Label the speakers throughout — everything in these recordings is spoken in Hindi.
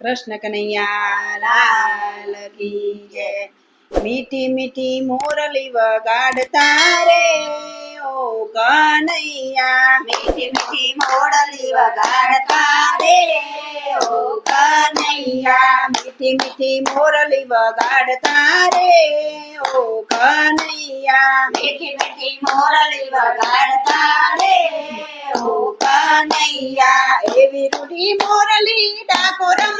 Speaker 1: कृष्ण कन्हैया,
Speaker 2: लाल की जय
Speaker 1: मीठी मीठी मोरली वगाड़ता रे ओ कन्हैया,
Speaker 2: मीठी मीठी मोरली वगाड़ता रे ओ कन्हैया,
Speaker 1: मीठी मीठी मोरली वगाड़ता रे ओ कन्हैया,
Speaker 2: मीठी मीठी मोरली वगाड़ता रे ओ कन्हैया,
Speaker 1: एवी रूढ़ी मोरली डाकोरम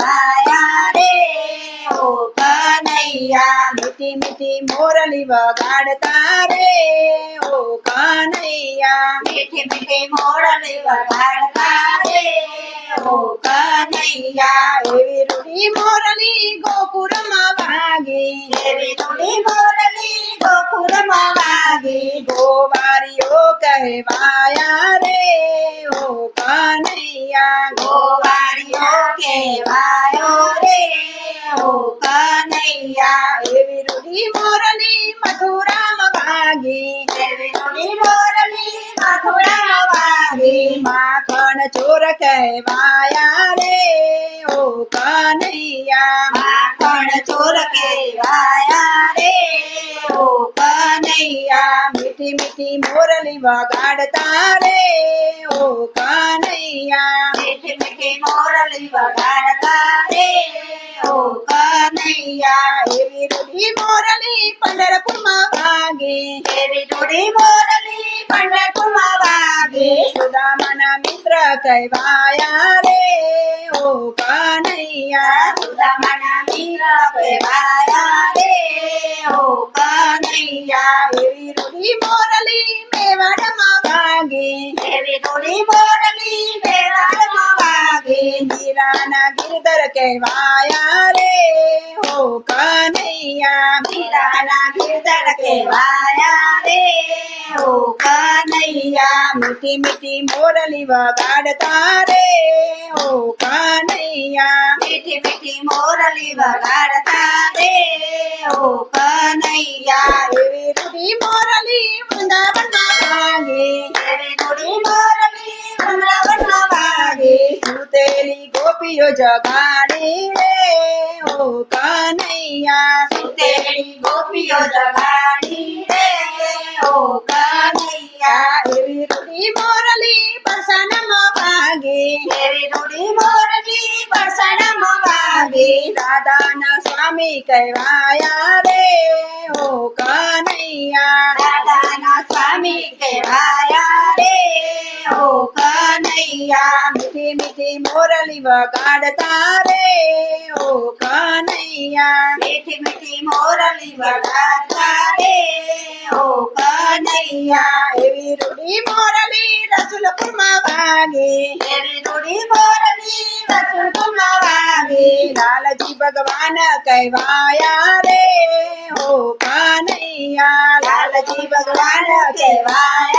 Speaker 2: माया रे ओ कन्हैया
Speaker 1: मिति मिति मोरली बगाड़ता रे ओ कन्हैया
Speaker 2: मिठे मिठे मोरली बगाड़ता रे ओ कन्हैया
Speaker 1: ए रुड़ी मोरली गोपुर
Speaker 2: लागे
Speaker 1: गोवारियो कहवाया रे। ओ कन्हैया
Speaker 2: गोवारियो कहवायो रे। ओ कन्हैया,
Speaker 1: ए विरुड़ी मोरली मथुरा मवागी।
Speaker 2: ए विरुड़ी मोरली मथुरा मवागी।
Speaker 1: माखन चोर कहवाया रे। ओ कन्हैया,
Speaker 2: माखन चोर कहवाया
Speaker 1: मीठी मीठी मोरली वगाड़ता रे। ओ कान्हैया।
Speaker 2: मीठी मीठी मोरली वगाड़ता रे। ओ कान्हैया
Speaker 1: हेवी रूढ़ी मोरली पंडर माँ वागे।
Speaker 2: हेवी रूढ़ी मोरली पंडर माँ वागे
Speaker 1: सुदामना मित्र कहवाया रे। ओ कान्हैया।
Speaker 2: सुदामना मित्र कहवाया रे। ओ Kanhaiya.
Speaker 1: vaya re ho kanaiya
Speaker 2: mera ke vaya re ho kanaiya
Speaker 1: miti miti morali va gadta ho kanaiya
Speaker 2: miti miti morali va gadta ho kanaiya
Speaker 1: GOPIO जगानी रे ओ कन्हैया
Speaker 2: तेरी गोपियो जगानी रे ओ कन्हैया।
Speaker 1: तेरी रूढ़ी मोरली बरसन मवागे
Speaker 2: तेरी रूढ़ी मोरली बरसन मवागे
Speaker 1: दादा ना स्वामी कहवाया रे ओ कन्हैया।
Speaker 2: दादा ना स्वामी कहवा मैया
Speaker 1: मिठी मिठी मोरली वगाड़ता रे ओ कन्हैया।
Speaker 2: मिठी मिठी मोरली वगाड़ता रे ओ कन्हैया।
Speaker 1: एवी रूढ़ी मोरली रसुल माँ भागे
Speaker 2: एवी रूढ़ी मोरली रसुल माँ भागे
Speaker 1: लाल जी भगवान कहवाया रे, ओ कन्हैया। लाल जी भगवान
Speaker 2: कहवाया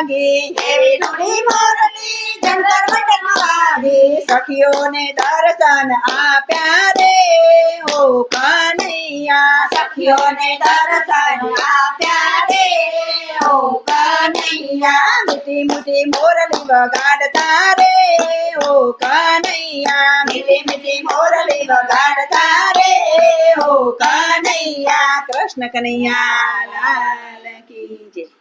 Speaker 1: लागे
Speaker 2: देवी धुनी मोरली जंतर मटन मवागे
Speaker 1: सखियों ने दर्शन आ प्यारे ओ कन्हैया।
Speaker 2: सखियों ने दर्शन आ प्यारे ओ कन्हैया।
Speaker 1: मिठी मिठी मोरली बगाड़ तारे ओ कन्हैया।
Speaker 2: मिठी मिठी मोरली बगाड़ तारे ओ कन्हैया।
Speaker 1: कृष्ण कन्हैया, लाल की जय।